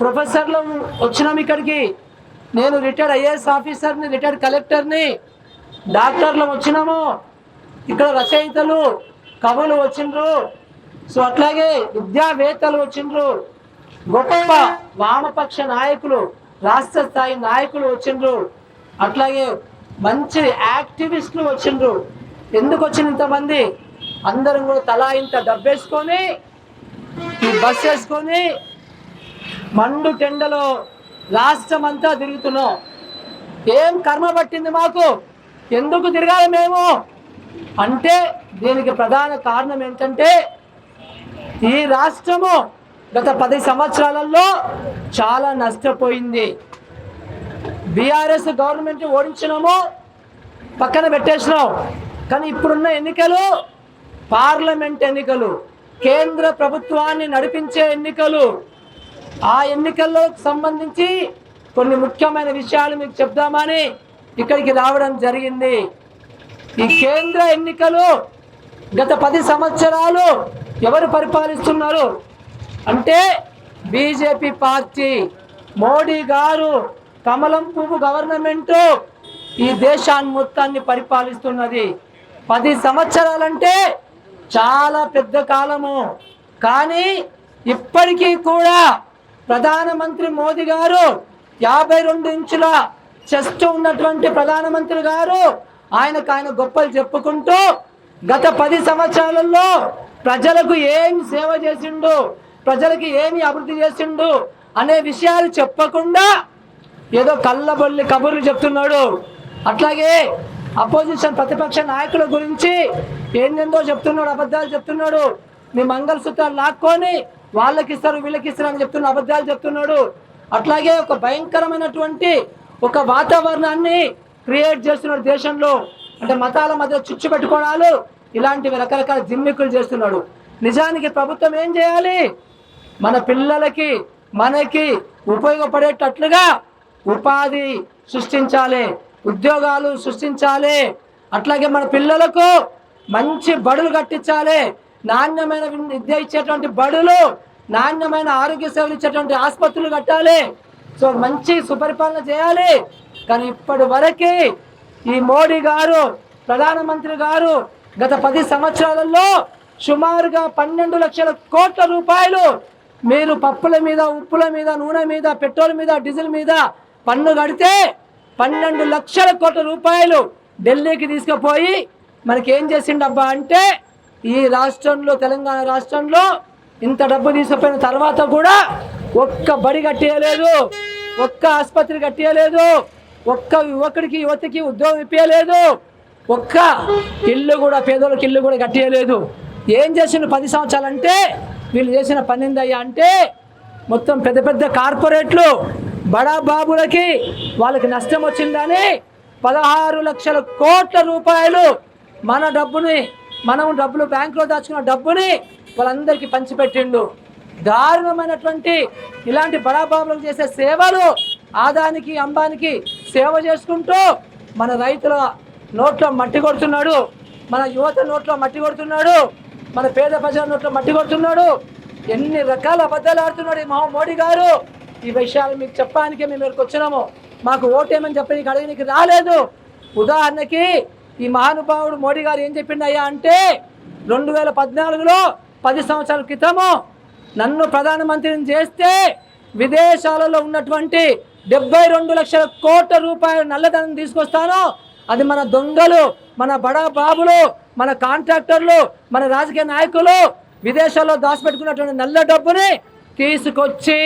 ప్రొఫెసర్లు వచ్చినాం ఇక్కడికి. నేను రిటైర్డ్ ఐఏఎస్ ఆఫీసర్ని రిటైర్డ్ కలెక్టర్ని. డాక్టర్లు వచ్చినాము. ఇక్కడ రచయితలు కవులు వచ్చిండ్రు. సో అట్లాగే విద్యావేత్తలు వచ్చిండ్రు. గొప్ప వామపక్ష నాయకులు రాష్ట్ర స్థాయి నాయకులు వచ్చిండ్రు. అట్లాగే మంచి యాక్టివిస్టులు వచ్చిండ్రు. ఎందుకు వచ్చిన ఇంతమంది? అందరం కూడా తలా ఇంత డబ్బేసుకొని ఈ బస్ వేసుకొని మండు టెండలో రాష్ట్రం అంతా తిరుగుతున్నాం. ఏం కర్మ పట్టింది మాకు? ఎందుకు తిరగాలి మేము? అంటే దీనికి ప్రధాన కారణం ఏంటంటే ఈ రాష్ట్రము గత పది సంవత్సరాలలో చాలా నష్టపోయింది. బీఆర్ఎస్ గవర్నమెంట్ ఓడించినాము పక్కన పెట్టేసినాం. కానీ ఇప్పుడున్న ఎన్నికలు పార్లమెంట్ ఎన్నికలు కేంద్ర ప్రభుత్వాన్ని నడిపించే ఎన్నికలు ఆ ఎన్నికల్లో సంబంధించి కొన్ని ముఖ్యమైన విషయాలు మీకు చెప్దామని ఇక్కడికి రావడం జరిగింది. ఈ కేంద్ర ఎన్నికలు గత పది సంవత్సరాలు ఎవరు పరిపాలిస్తున్నారు? అంటే బీజేపీ పార్టీ. మోడీ గారు కమలం పువ్వు గవర్నమెంట్ ఈ దేశాన్ని మొత్తాన్ని పరిపాలిస్తున్నది. పది సంవత్సరాలంటే చాలా పెద్ద కాలము. కానీ ఇప్పటికీ కూడా ప్రధానమంత్రి మోదీ గారు యాభై రెండు ఇంచుల చెస్ట్ ఉన్నటువంటి ప్రధానమంత్రి గారు ఆయనకు ఆయన గొప్పలు చెప్పుకుంటూ గత పది సంవత్సరాలలో ప్రజలకు ఏమి సేవ చేసిండు ప్రజలకి ఏమి అభివృద్ధి చేసిండు అనే విషయాలు చెప్పకుండా ఏదో కళ్ళబొల్లి కబుర్లు చెప్తున్నాడు. అట్లాగే అపోజిషన్ ప్రతిపక్ష నాయకుల గురించి ఏందేందో చెప్తున్నాడు అబద్ధాలు చెప్తున్నాడు. మీ మంగళసూత్రాలు లాక్కొని వాళ్ళకి ఇస్తారు వీళ్ళకి ఇస్తారు అని చెప్తున్న అబద్ధాలు చెప్తున్నాడు. అట్లాగే ఒక భయంకరమైనటువంటి ఒక వాతావరణాన్ని క్రియేట్ చేస్తున్నాడు దేశంలో. అంటే మతాల మధ్య చిచ్చు పెట్టుకోవడాలు ఇలాంటివి రకరకాల జిమ్మిక్కులు చేస్తున్నాడు. నిజానికి ప్రభుత్వం ఏం చేయాలి? మన పిల్లలకి మనకి ఉపయోగపడేటట్లుగా ఉపాధి సృష్టించాలి ఉద్యోగాలు సృష్టించాలి. అట్లాగే మన పిల్లలకు మంచి బడులు కట్టించాలి. నాణ్యమైన విద్య ఇచ్చేటువంటి బడులు నాణ్యమైన ఆరోగ్య సేవలు ఇచ్చేటువంటి ఆసుపత్రులు కట్టాలి. సో మంచి సుపరిపాలన చేయాలి. కానీ ఇప్పటి వరకు ఈ మోడీ గారు ప్రధానమంత్రి గారు గత పది సంవత్సరాలలో సుమారుగా పన్నెండు లక్షల కోట్ల రూపాయలు మీరు పప్పుల మీద ఉప్పుల మీద నూనె మీద పెట్రోల్ మీద డీజిల్ మీద పన్ను కడితే పన్నెండు లక్షల కోట్ల రూపాయలు ఢిల్లీకి తీసుకుపోయి మనకి ఏం చేసిండబ్బా అంటే ఈ రాష్ట్రంలో తెలంగాణ రాష్ట్రంలో ఇంత డబ్బు తీసుకుపోయిన తర్వాత కూడా ఒక్క బడి కట్టేయలేదు ఒక్క ఆసుపత్రి కట్టేయలేదు ఒక్క యువకుడికి యువతికి ఉద్యోగం ఇప్పించలేదు ఒక్క ఇల్లు కూడా పేదోళ్ళకి ఇల్లు కూడా కట్టేయలేదు. ఏం చేసిన పది సంవత్సరాలు అంటే వీళ్ళు చేసిన పన్నెండు అయ్యా అంటే మొత్తం పెద్ద పెద్ద కార్పొరేట్లు బడా బాబులకి వాళ్ళకి నష్టం వచ్చిందని పదహారు లక్షల కోట్ల రూపాయలు మన డబ్బుని మనం డబ్బులు బ్యాంకులో దాచుకున్న డబ్బుని వాళ్ళందరికీ పంచిపెట్టిండు. దారుణమైనటువంటి ఇలాంటి బడాబాబులకు చేసే సేవలు ఆదానికి అంబానికి సేవ చేసుకుంటూ మన రైతుల నోట్లో మట్టి కొడుతున్నాడు. మన యువత నోట్లో మట్టి కొడుతున్నాడు. మన పేద ప్రజల నోట్లో మట్టి కొడుతున్నాడు. ఎన్ని రకాల అబద్ధాలు ఆడుతున్నాడు ఈ మహా మోడీ గారు. ఈ విషయాలు మీకు చెప్పడానికే మేము ఇక్కడికి వచ్చినాము. మాకు ఓటేమని చెప్పి నీకు రాలేదు. ఉదాహరణకి ఈ మహానుభావుడు మోడీ గారు ఏం చెప్పిండయ్యా అంటే రెండు వేల పద్నాలుగులో పది సంవత్సరాల క్రితము నన్ను ప్రధానమంత్రిని చేస్తే విదేశాలలో ఉన్నటువంటి డెబ్బై రెండు లక్షల కోట్ల రూపాయల నల్లధనం తీసుకొస్తాను. అది మన దొంగలు మన బడా బాబులు మన కాంట్రాక్టర్లు మన రాజకీయ నాయకులు విదేశాల్లో దాచిపెట్టుకున్నటువంటి నల్ల డబ్బుని తీసుకొచ్చి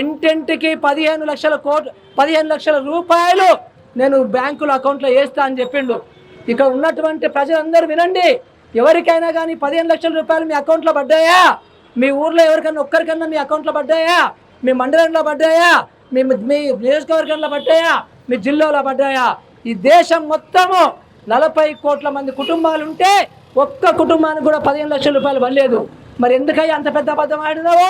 ఇంటింటికి పదిహేను లక్షల కోట్ పదిహేను లక్షల రూపాయలు నేను బ్యాంకుల అకౌంట్లో వేస్తా అని చెప్పిండు. ఇక్కడ ఉన్నటువంటి ప్రజలందరూ వినండి. ఎవరికైనా కానీ పదిహేను లక్షల రూపాయలు మీ అకౌంట్లో పడ్డాయా? మీ ఊర్లో ఎవరికైనా ఒక్కరికన్నా మీ అకౌంట్లో పడ్డాయా? మీ మండలంలో పడ్డాయా? మీ మీ నియోజకవర్గంలో పడ్డాయా? మీ జిల్లాలో పడ్డాయా? ఈ దేశం మొత్తము నలభై కోట్ల మంది కుటుంబాలు ఉంటే ఒక్క కుటుంబానికి కూడా పదిహేను లక్షల రూపాయలు పడలేదు. మరి ఎందుకయ్యా అంత పెద్ద అబద్ధం ఆడినావు?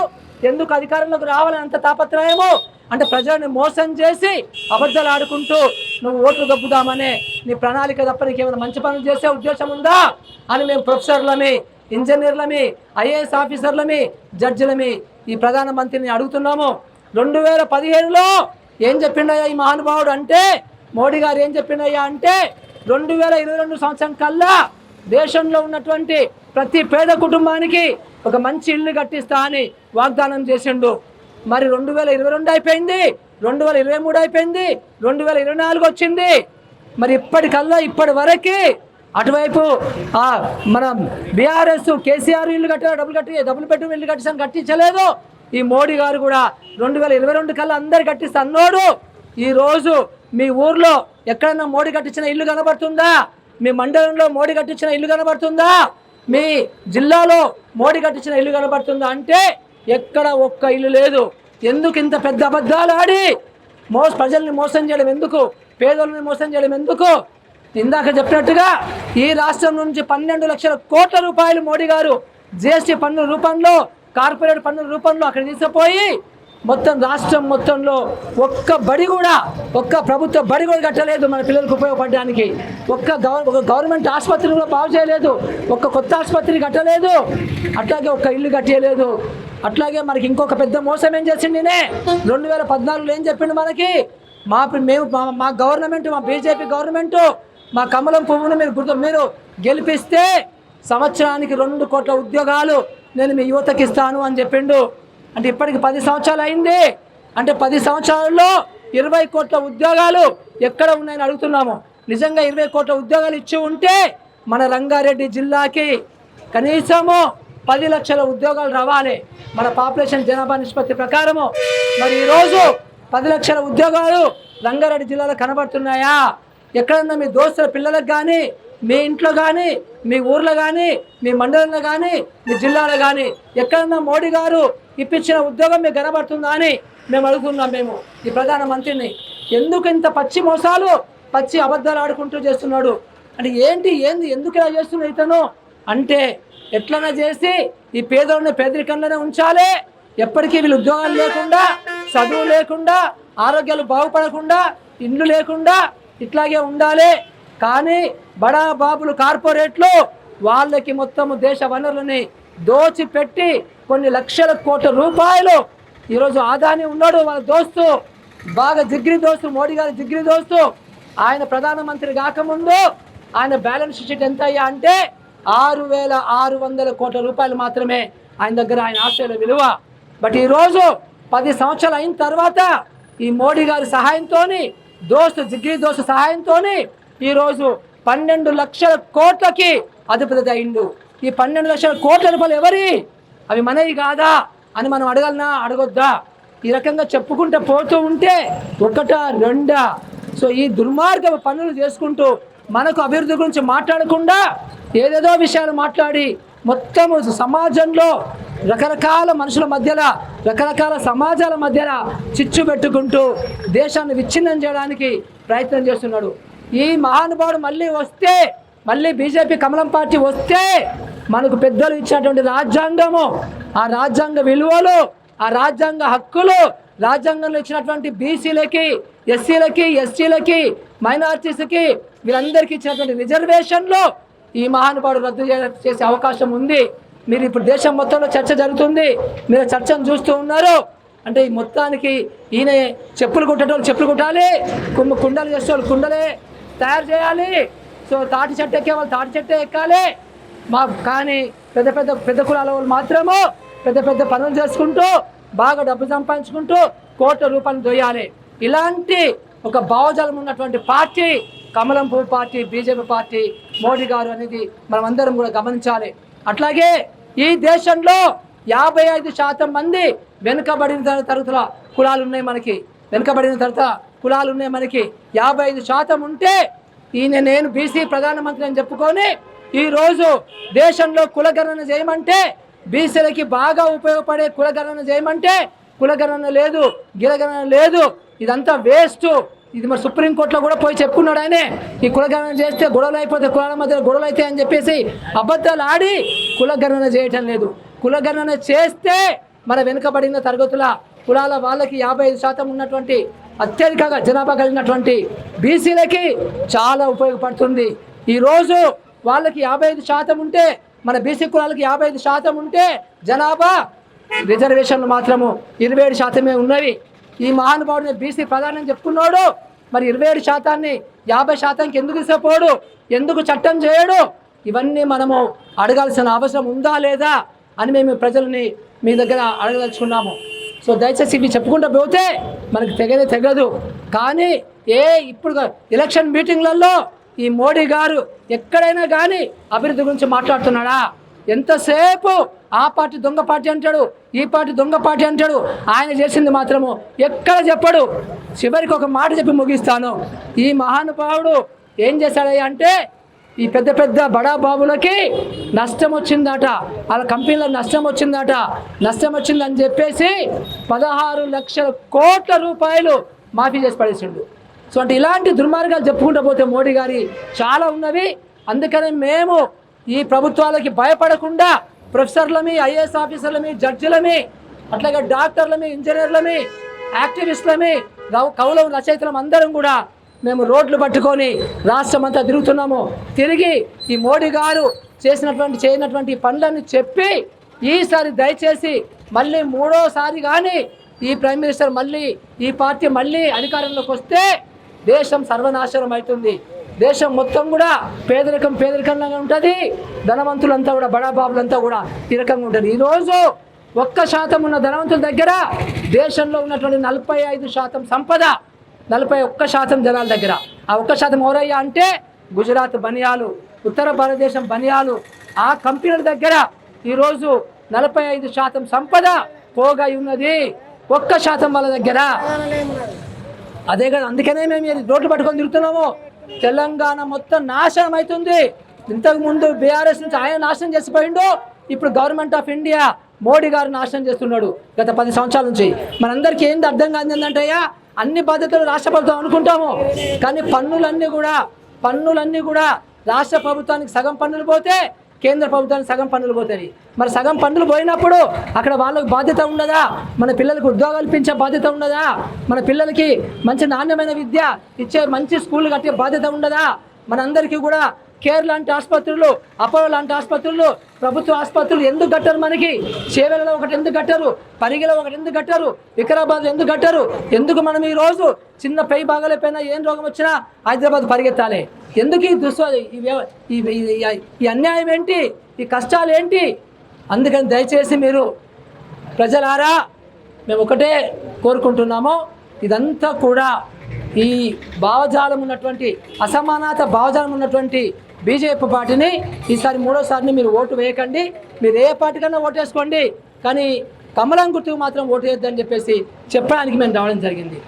ఎందుకు అధికారంలోకి రావాలని అంత తాపత్రయము? అంటే ప్రజలను మోసం చేసి అబద్ధాలు ఆడుకుంటూ నువ్వు ఓట్లు గబ్బుదామనే నీ ప్రణాళిక తప్ప నీకు ఏమైనా మంచి పనులు చేసే ఉద్దేశం ఉందా? అని మేము ప్రొఫెసర్లమి ఇంజనీర్లమి ఐఏఎస్ ఆఫీసర్లమి జడ్జిలమి ఈ ప్రధానమంత్రిని అడుగుతున్నాము. రెండు వేల పదిహేనులో ఏం చెప్పిండయ్యా ఈ మహానుభావుడు అంటే? మోడీ గారు ఏం చెప్పిండయ్యా అంటే రెండు వేల ఇరవై రెండు సంవత్సరం కల్లా దేశంలో ఉన్నటువంటి ప్రతి పేద కుటుంబానికి ఒక మంచి ఇల్లు కట్టిస్తా అని వాగ్దానం చేసిండు. మరి రెండు వేల ఇరవై రెండు అయిపోయింది. రెండు వేల ఇరవై మూడు అయిపోయింది. రెండు వేల ఇరవై నాలుగు వచ్చింది. మరి ఇప్పటికల్లా ఇప్పటి వరకు అటువైపు మన బీఆర్ఎస్ కేసీఆర్ ఇల్లు కట్టారు డబ్బులు కట్టి డబ్బులు పెట్టి ఇల్లు కట్టిస్తాను కట్టించలేదు. ఈ మోడీ గారు కూడా రెండు వేల ఇరవై రెండు కల్లా అందరు కట్టిస్తా అన్నోడు. ఈరోజు మీ ఊర్లో ఎక్కడన్నా మోడీ కట్టించిన ఇల్లు కనబడుతుందా? మీ మండలంలో మోడీ కట్టించిన ఇల్లు కనబడుతుందా? మీ జిల్లాలో మోడీ కట్టించిన ఇల్లు కనబడుతుందా? అంటే ఎక్కడ ఒక్క ఇల్లు లేదు. ఎందుకు ఇంత పెద్ద అబద్ధాలు ఆడి? మోస ప్రజల్ని మోసం చేయడం ఎందుకు? పేదలను మోసం చేయడం ఎందుకు? ఇందాక చెప్పినట్టుగా ఈ రాష్ట్రం నుంచి పన్నెండు లక్షల కోట్ల రూపాయలు మోడీ గారు జిఎస్టీ పన్ను రూపంలో కార్పొరేట్ పన్నుల రూపంలో అక్కడ తీసుకుపోయి మొత్తం రాష్ట్రం మొత్తంలో ఒక్క బడి కూడా ఒక్క ప్రభుత్వ బడి కూడా కట్టలేదు మన పిల్లలకు ఉపయోగపడడానికి. ఒక్క గవర్ ఒక గవర్నమెంట్ ఆసుపత్రి కూడా బాగు చేయలేదు. ఒక్క కొత్త ఆసుపత్రి కట్టలేదు. అట్లాగే ఒక్క ఇల్లు కట్టేయలేదు. అట్లాగే మనకి ఇంకొక పెద్ద మోసం ఏం చేసింది నేనే రెండు వేల పద్నాలుగులో ఏం చెప్పిండు మనకి? మా మేము మా- మా గవర్నమెంట్ మా బీజేపీ గవర్నమెంట్ మా కమలం పువ్వును మీరు గుర్తు మీరు గెలిపిస్తే సంవత్సరానికి రెండు కోట్ల ఉద్యోగాలు నేను మీ యువతకి ఇస్తాను అని చెప్పిండు. అంటే ఇప్పటికి పది సంవత్సరాలు అయింది. అంటే పది సంవత్సరాల్లో ఇరవై కోట్ల ఉద్యోగాలు ఎక్కడ ఉన్నాయని అడుగుతున్నాము. నిజంగా ఇరవై కోట్ల ఉద్యోగాలు ఇచ్చి ఉంటే మన రంగారెడ్డి జిల్లాకి కనీసము పది లక్షల ఉద్యోగాలు రావాలి. మన పాపులేషన్ జనాభా నిష్పత్తి ప్రకారము. మరి ఈరోజు పది లక్షల ఉద్యోగాలు రంగారెడ్డి జిల్లాలో కనబడుతున్నాయా? ఎక్కడన్నా మీ దోస్తుల పిల్లలకు కానీ మీ ఇంట్లో కానీ మీ ఊర్లో కానీ మీ మండలంలో కానీ మీ జిల్లాలో కానీ ఎక్కడన్నా మోడీ గారు ఇప్పించిన ఉద్యోగం మీకు కనబడుతుందా అని మేము అడుగుతున్నాం మేము ఈ ప్రధానమంత్రిని ఎందుకు ఇంత పచ్చి మోసాలు పచ్చి అబద్ధాలు ఆడుకుంటూ చేస్తున్నాడు? అంటే ఏంటి ఏంది ఎందుకు ఇలా చేస్తున్నాడు ఇతను? అంటే ఎట్లన్నా చేసి ఈ పేదోడిని పేదరికంలోనే ఉంచాలి. ఎప్పటికీ వీళ్ళు ఉద్యోగాలు లేకుండా చదువు లేకుండా ఆరోగ్యాలు బాగుపడకుండా ఇండ్లు లేకుండా ఇట్లాగే ఉండాలి. కానీ బడా బాబులు కార్పొరేట్లు వాళ్ళకి మొత్తము దేశ వనరులని దోచిపెట్టి కొన్ని లక్షల కోట్ల రూపాయలు ఈరోజు ఆదాని ఉన్నాడు వాళ్ళ దోస్తు. బాగా జిగ్రి దోస్తు మోడీ గారి జిగ్రి దోస్తు. ఆయన ప్రధానమంత్రి కాకముందు ఆయన బ్యాలెన్స్ షీట్ ఎంత అయ్యా అంటే ఆరు వేల ఆరు వందల కోట్ల రూపాయలు మాత్రమే ఆయన దగ్గర ఆయన ఆశయాల విలువ. బట్ ఈరోజు పది సంవత్సరాలు అయిన తర్వాత ఈ మోడీ గారి సహాయంతోని దోస్తు జిగ్రీ దోస్తు సహాయంతోని ఈరోజు పన్నెండు లక్షల కోట్లకి అధిపతి అయిండు. ఈ పన్నెండు లక్షల కోట్ల రూపాయలు ఎవరి? అవి మనవి కాదా అని మనం అడగలనా? అడగొద్దా? ఈ రకంగా చెప్పుకుంటూ పోతూ ఉంటే ఒకటా రెండా? సో ఈ దుర్మార్గ పనులు చేసుకుంటూ మనకు అభివృద్ధి గురించి మాట్లాడకుండా ఏదేదో విషయాలు మాట్లాడి మొత్తము సమాజంలో రకరకాల మనుషుల మధ్యలో రకరకాల సమాజాల మధ్యలో చిచ్చు పెట్టుకుంటూ దేశాన్ని విచ్ఛిన్నం చేయడానికి ప్రయత్నం చేస్తున్నాడు. ఈ మహానుభావుడు మళ్ళీ వస్తే మళ్ళీ బీజేపీ కమలం పార్టీ వస్తే మనకు పెద్దలు ఇచ్చినటువంటి రాజ్యాంగము ఆ రాజ్యాంగ విలువలు ఆ రాజ్యాంగ హక్కులు రాజ్యాంగంలో ఇచ్చినటువంటి బీసీలకి ఎస్సీలకి ఎస్టీలకి మైనార్టీస్కి వీరందరికీ ఇచ్చినటువంటి రిజర్వేషన్లు ఈ మహానుభావుడు రద్దు చేసే అవకాశం ఉంది. మీరు ఇప్పుడు దేశం మొత్తంలో చర్చ జరుగుతుంది. మీరు చర్చను చూస్తూ ఉన్నారు. అంటే ఈ మొత్తానికి ఈయన చెప్పులు కుట్టేటోళ్ళు చెప్పులు కుట్టాలి. కుమ్మ కుండలు చేసేవాళ్ళు కుండలే తయారు చేయాలి. సో తాటి చెట్టు ఎక్కే వాళ్ళు తాటి చెట్టే ఎక్కాలి. మా కానీ పెద్ద పెద్ద పెద్ద కులాల వాళ్ళు మాత్రము పెద్ద పెద్ద పనులు చేసుకుంటూ బాగా డబ్బు సంపాదించుకుంటూ కోట్ల రూపాయలు దొయ్యాలి. ఇలాంటి ఒక భావజాలం ఉన్నటువంటి పార్టీ కమలం పార్టీ బీజేపీ పార్టీ మోడీ గారు అనేది మనం అందరం కూడా గమనించాలి. అట్లాగే ఈ దేశంలో యాభై ఐదు శాతం మంది వెనుకబడిన తరగతుల కులాలు ఉన్నాయి మనకి. వెనుకబడిన తర్వాత కులాలు ఉన్నాయి మనకి. యాభై ఐదు శాతం ఉంటే ఈయన నేను బీసీ ప్రధానమంత్రి అని చెప్పుకొని ఈరోజు దేశంలో కులగణన చేయమంటే బీసీలకి బాగా ఉపయోగపడే కులగణన చేయమంటే కులగణన లేదు గిలగణన లేదు. ఇదంతా వేస్ట్. ఇది మరి సుప్రీంకోర్టులో కూడా పోయి చెప్పుకున్నాడు ఆయనే. ఈ కులగణన చేస్తే గొడవలు అయిపోతే కులాల మధ్య గొడవలు అవుతాయి అని చెప్పేసి అబద్ధాలు ఆడి కులగణన చేయటం లేదు. కులగణన చేస్తే మన వెనుకబడిన తరగతుల కులాల వాళ్ళకి యాభై ఐదు శాతం ఉన్నటువంటి అత్యధికంగా జనాభా కలిగినటువంటి బీసీలకి చాలా ఉపయోగపడుతుంది. ఈరోజు వాళ్ళకి యాభై ఐదు శాతం ఉంటే మన బీసీ కులాలకి యాభై ఐదు శాతం ఉంటే జనాభా రిజర్వేషన్లు మాత్రము ఇరవై ఏడు శాతమే ఉన్నవి. ఈ మహానుభావుడిని బీసీ ప్రధానం చెప్పుకున్నాడు. మరి ఇరవై ఏడు శాతాన్ని యాభై శాతానికి ఎందుకు తీసుకుపోడు ఎందుకు చట్టం చేయడు? ఇవన్నీ మనము అడగాల్సిన అవసరం ఉందా లేదా అని మేము ప్రజల్ని మీ దగ్గర అడగదలుచుకున్నాము. సో దయచేసి ఇవి చెప్పుకుంటూ పోతే మనకు తెగదే తెగదు. కానీ ఏ ఇప్పుడు ఎలక్షన్ మీటింగ్లలో ఈ మోడీ గారు ఎక్కడైనా కానీ అభివృద్ధి గురించి మాట్లాడుతున్నాడా? ఎంతసేపు ఆ పార్టీ దొంగ పార్టీ అంటాడు ఈ పార్టీ దొంగ పార్టీ అంటాడు. ఆయన చేసింది మాత్రము ఎక్కడ చెప్పడు. చివరికి ఒక మాట చెప్పి ముగిస్తాను. ఈ మహానుభావుడు ఏం చేశాడయ్యా అంటే ఈ పెద్ద పెద్ద బడా బాబులకి నష్టం వచ్చిందట. వాళ్ళ కంపెనీలో నష్టం వచ్చిందట. నష్టం వచ్చిందని చెప్పేసి పదహారు లక్షల కోట్ల రూపాయలు మాఫీ చేసి పడేసిండు. సో అంటే ఇలాంటి దుర్మార్గాలు చెప్పుకుంటూ పోతే మోడీ గారి చాలా ఉన్నవి. అందుకని మేము ఈ ప్రభుత్వాలకి భయపడకుండా ప్రొఫెసర్లమి ఐఏఎస్ ఆఫీసర్లమి జడ్జిలమి అట్లాగే డాక్టర్లమి ఇంజనీర్లమి యాక్టివిస్టులమి రవ- రచయితలం అందరం కూడా మేము రోడ్లు పట్టుకొని రాష్ట్రం అంతా తిరుగుతున్నాము. తిరిగి ఈ మోడీ గారు చేసినటువంటి చేయనటువంటి పనులన్నీ చెప్పి ఈసారి దయచేసి మళ్ళీ మూడోసారి కానీ ఈ ప్రైమ్ మినిస్టర్ మళ్ళీ ఈ పార్టీ మళ్ళీ అధికారంలోకి వస్తే దేశం సర్వనాశనం అవుతుంది. దేశం మొత్తం కూడా పేదరికం పేదరికంగా ఉంటుంది. ధనవంతులంతా కూడా బడాబాబులంతా కూడా ఈ రకంగా ఉంటుంది. ఈరోజు ఒక్క శాతం ఉన్న ధనవంతుల దగ్గర దేశంలో ఉన్నటువంటి నలభై ఐదు శాతం సంపద నలభై ఒక్క శాతం జనాల దగ్గర. ఆ ఒక్క శాతం ఎవరయ్యా అంటే గుజరాత్ బనియాలు ఉత్తర భారతదేశం బనియాలు. ఆ కంపెనీల దగ్గర ఈరోజు నలభై ఐదు శాతం సంపద పోగా ఉన్నది. ఒక్క శాతం వాళ్ళ దగ్గర. అదే కదా అందుకనే మేము రోడ్లు పట్టుకొని తిరుగుతున్నాము. తెలంగాణ మొత్తం నాశనం అవుతుంది. ఇంతకు ముందు బీఆర్ఎస్ నుంచి ఆయన నాశనం చేసిపోయిండు. ఇప్పుడు గవర్నమెంట్ ఆఫ్ ఇండియా మోడీ గారు నాశనం చేస్తున్నాడు గత పది సంవత్సరాల నుంచి. మనందరికీ ఏంది అర్థం కాదు ఏంటంటయ్యా అన్ని బాధ్యతలు రాష్ట్ర ప్రభుత్వం అనుకుంటాము. కానీ పన్నులన్నీ కూడా పన్నులన్నీ కూడా రాష్ట్ర ప్రభుత్వానికి సగం పన్నులు పోతే కేంద్ర ప్రభుత్వానికి సగం పనులు పోతాయి. మరి సగం పనులు పోయినప్పుడు అక్కడ వాళ్ళకి బాధ్యత ఉండదా మన పిల్లలకు ఉద్యోగాలు పెంచే బాధ్యత ఉండదా మన పిల్లలకి మంచి నాణ్యమైన విద్య ఇచ్చే మంచి స్కూల్ కట్టే బాధ్యత ఉండదా మనందరికీ కూడా కేర్ లాంటి ఆసుపత్రులు అపోలో లాంటి ఆసుపత్రులు ప్రభుత్వ ఆసుపత్రులు ఎందుకు కట్టారు మనకి? చేవెలలో ఒకటి ఎందుకు కట్టారు? పరిగిలో ఒకటి ఎందుకు కట్టారు? వికారాబాద్ ఎందుకు కట్టారు? ఎందుకు మనం ఈ రోజు చిన్న పై బాగాలేపోయినా ఏం రోగం వచ్చినా హైదరాబాద్ పరిగెత్తాలి? ఎందుకు ఈ దుస్వ ఈ ఈ- ఈ అన్యాయం ఏంటి? ఈ కష్టాలు ఏంటి? అందుకని దయచేసి మీరు ప్రజలారా మేము ఒకటే కోరుకుంటున్నాము. ఇదంతా కూడా ఈ భావజాలం ఉన్నటువంటి అసమానత భావజాలం ఉన్నటువంటి బీజేపీ పార్టీని ఈసారి మూడోసారిని మీరు ఓటు వేయకండి. మీరు ఏ పార్టీకైనా ఓటు వేసుకోండి. కానీ కమలం గుర్తుకు మాత్రం ఓటు వేయద్దని చెప్పేసి చెప్పడానికి మేము రావడం జరిగింది.